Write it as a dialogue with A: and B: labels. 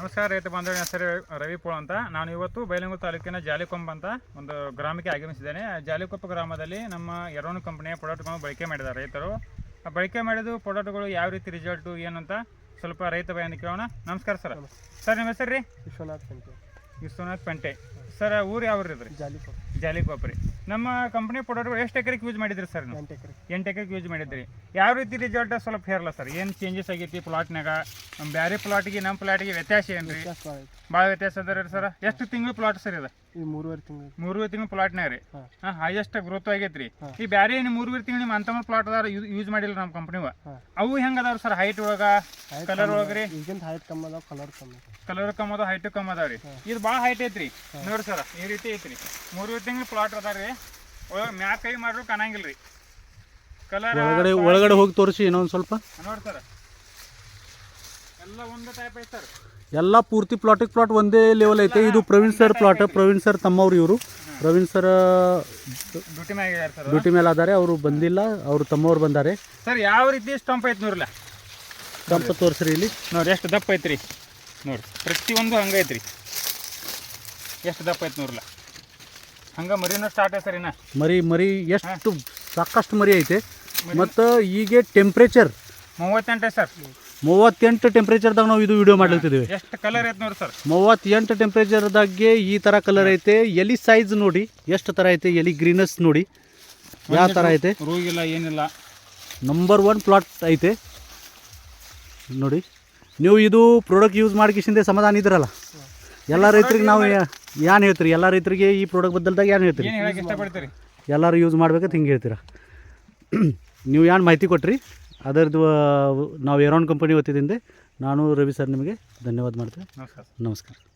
A: ನಮಸ್ಕಾರ ರೈತ ಬಾಂಧವ ಹೆಸರು ರವಿ ಪೋಳ್ ಅಂತ. ನಾನು ಇವತ್ತು ಬೈಲಂಗೂರು ತಾಲೂಕಿನ ಜಾಲಿಕೊಂಬ ಅಂತ ಒಂದು ಗ್ರಾಮಕ್ಕೆ ಆಗಮಿಸಿದ್ದೇನೆ. ಜಾಲಿಕೊಪ್ಪ ಗ್ರಾಮದಲ್ಲಿ ನಮ್ಮ ಎರೋನು ಕಂಪನಿಯ ಪ್ರಾಡಕ್ಟ್ಗಳನ್ನು ಬಳಕೆ ಮಾಡಿದ್ದಾರೆ ರೈತರು. ಆ ಬಳಕೆ ಮಾಡಿದ್ದು ಪ್ರಾಡಕ್ಟ್ಗಳು ಯಾವ ರೀತಿ ರಿಸಲ್ಟು ಏನಂತ ಸ್ವಲ್ಪ ರೈತ ಬಯಾನ ಕೇಳೋಣ. ನಮಸ್ಕಾರ ಸರ್. ಸರ್ ನಿಮ್ಮ ಹೆಸರು ರೀ?
B: ವಿಶ್ವನಾಥ್ ಪೆಂಟೆ.
A: ವಿಶ್ವನಾಥ್ ಪಂಟೆ. ಸರ್ ಊರು ಯಾವ ರೀ?
B: ಜಾಲಿಕೊಪ್ಪ.
A: ಜಾಲಿಕೊಪ್ಪ ರೀ. ನಮ್ಮ ಕಂಪನಿ ಪ್ರಾಡಕ್ಟ್ ಎಷ್ಟು ಎಕರೆಗೆ ಯೂಸ್ ಮಾಡಿದ್ರಿ ಸರ್ ನೀವು?
B: ಎಂಟು ಎಕರೆ.
A: ಎಂಟು ಎಕರೆಗೆ ಯೂಸ್ ಮಾಡಿದ್ರಿ. ಯಾವ ರೀತಿ ರಿಸಲ್ಟ್ ಸ್ವಲ್ಪ ಹೇರಲ್ಲ ಸರ್ ಏನು ಚೇಂಜಸ್ ಆಗೈತಿ ಪ್ಲಾಟ್ನಾಗ ಬೇರೆ ಪ್ಲಾಟಿಗೆ ನಮ್ಮ ಪ್ಲಾಟಿಗೆ ವ್ಯತ್ಯಾಸ ಏನು ರೀ
B: ಭಾಳ
A: ವ್ಯತ್ಯಾಸ ಅದ ರೀ ಸರ್ ಎಷ್ಟು ತಿಂಗಳು ಪ್ಲಾಟ್ ಸರ್ ಇದು?
B: ಇದು ಮೂರುವರೆ ತಿಂಗಳು
A: ಮೂರುವರೆ ತಿಂಗಳು ಪ್ಲಾಟ್ನಾಗ ರೀ.
B: ಹಾಂ.
A: ಹೈಯೆಸ್ಟ್ ಗ್ರೋತ್ ಆಗೈತ್ರಿ. ಈ ಬ್ಯಾರೆ ಏನು ಮೂರುವರೆ ತಿಂಗಳು ನಿಮ್ಮ ಅಂತಮ್ಮ ಪ್ಲಾಟ್ ಅದಾರ ಯೂಸ್ ಮಾಡಿಲ್ಲ ನಮ್ಮ ಕಂಪ್ನಿವ ಅವು ಹೆಂಗೆ ಅದಾವ ಸರ್ ಹೈಟ್ ಒಳಗ ಕಲರ್ ಒಳಗೆ ರೀ
B: ಈಗಿಂದ ಹೈಟ್ ಕಮ್ಮಿ ಅದಾವ ಕಲರ್ ಕಮ್ಮಿ
A: ಕಲರ್ ಕಮ್ಮಿ ಅದಾವ ಹೈಟ್ ಕಮ್ಮಿ ಅದಾವ ರೀ ಇದು ಭಾಳ ಹೈಟ್ ಐತ್ರಿ. ನೋಡ್ರಿ ಸರ್ ಈ ರೀತಿ ಐತ್ರಿ. ಮೂರುವರೆ ತಿಂಗಳು ಪ್ಲಾಟ್ ಅದಾವ ರೀ ಒಳಗೆ ಮ್ಯಾಕ್ ಕೈ ಮಾಡ್ರು ಕಾಣಂಗಿಲ್ಲ ರೀ ಕಲರ್
C: ಒಳಗಡೆ ಒಳಗಡೆ ಹೋಗಿ ತೋರಿಸಿ ಇನ್ನೊಂದು ಸ್ವಲ್ಪ.
A: ನೋಡಿ ಸರ್ ಎಲ್ಲ
C: ಪೂರ್ತಿ ಪ್ಲಾಟಿಗೆ ಪ್ಲಾಟ್ ಒಂದೇ ಲೆವೆಲ್ ಐತೆ. ಇದು Praveen sir plot Praveen sir ತಮ್ಮವ್ರು ಇವರು. ಪ್ರವೀಣ್ ಸರ್
A: ಡ್ಯೂಟಿ
C: ಮೇಲೆ ಅದಾರೆ. ಅವರು ಬಂದಿಲ್ಲ. ಅವರು ತಮ್ಮವ್ರು ಬಂದಾರೆ.
A: ಸರ್ ಯಾವ ರೀತಿ ಸ್ಟಂಪ್ ಐತೆ ನೋಡ್ರಲ್ಲ
C: ಸ್ಟಂಪ್ ತೋರಿಸ್ರಿ ಇಲ್ಲಿ.
A: ನೋಡ್ರಿ ಎಷ್ಟು ದಪ್ಪ ಐತ್ರಿ. ನೋಡ್ರಿ ಪ್ರತಿಯೊಂದು ಹಂಗೆ ಐತ್ರಿ. ಎಷ್ಟು ದಪ್ಪ ಐತೆ ನೋಡ್ರಲ್ಲ ಹಂಗೆ ಮರಿನೂ ಸ್ಟಾರ್ಟ್ ಐತೆ ಸರ್ ಇನ್ನ.
C: ಮರಿ ಮರಿ ಎಷ್ಟು ಸಾಕಷ್ಟು ಮರಿ ಐತೆ. ಮತ್ತು ಈಗ ಟೆಂಪ್ರೇಚರ್
A: ಮೂವತ್ತೆಂಟೆ ಸರ್
C: ಮೂವತ್ತೆಂಟು ಟೆಂಪ್ರೇಚರ್ದಾಗ ನಾವು ಇದು ವಿಡಿಯೋ ಮಾಡಿರ್ತಿದ್ದೀವಿ
A: ಎಷ್ಟು ಕಲರ್ ಐತೆ ನೋಡಿ ಸರ್
C: ಮೂವತ್ತೆಂಟು ಟೆಂಪ್ರೇಚರ್ದಾಗೆ ಈ ಥರ ಕಲರ್ ಐತೆ. ಎಲಿ ಸೈಜ್ ನೋಡಿ ಎಷ್ಟು ಥರ ಐತೆ ಎಲಿ ಗ್ರೀನಸ್ ನೋಡಿ. ಯಾವ ಥರ ಐತೆ?
A: ರೋಗಿಲ್ಲ ಏನಿಲ್ಲ.
C: ನಂಬರ್ ಒನ್ ಪ್ಲಾಟ್ ಐತೆ. ನೋಡಿ ನೀವು ಇದು ಪ್ರಾಡಕ್ಟ್ ಯೂಸ್ ಮಾಡ್ಕಿಸಿಂದೆ ಸಮಾಧಾನ ಇದ್ರಲ್ಲ ಎಲ್ಲ ರೈತರಿಗೆ ನಾವು ಏನು ಹೇಳ್ತೀರಿ? ಎಲ್ಲ ರೈತರಿಗೆ ಈ ಪ್ರಾಡಕ್ಟ್ ಬದಲ್ದಾಗ ಏನು ಹೇಳ್ತೀರಿ ಎಲ್ಲರೂ ಯೂಸ್ ಮಾಡ್ಬೇಕಂತ ಹಿಂಗೆ ಹೇಳ್ತೀರಾ? ನೀವು ಏನು ಮಾಹಿತಿ ಕೊಟ್ರಿ? ಅದರದ್ದು ನಾವು ಏರೋನ್ ಕಂಪನಿ ಹೊತ್ತಿದ್ದಿಂದೆ ನಾನು ರವಿ ಸರ್ ನಿಮಗೆ ಧನ್ಯವಾದ ಮಾಡ್ತೇನೆ
A: ನಮಸ್ಕಾರ.
C: ನಮಸ್ಕಾರ.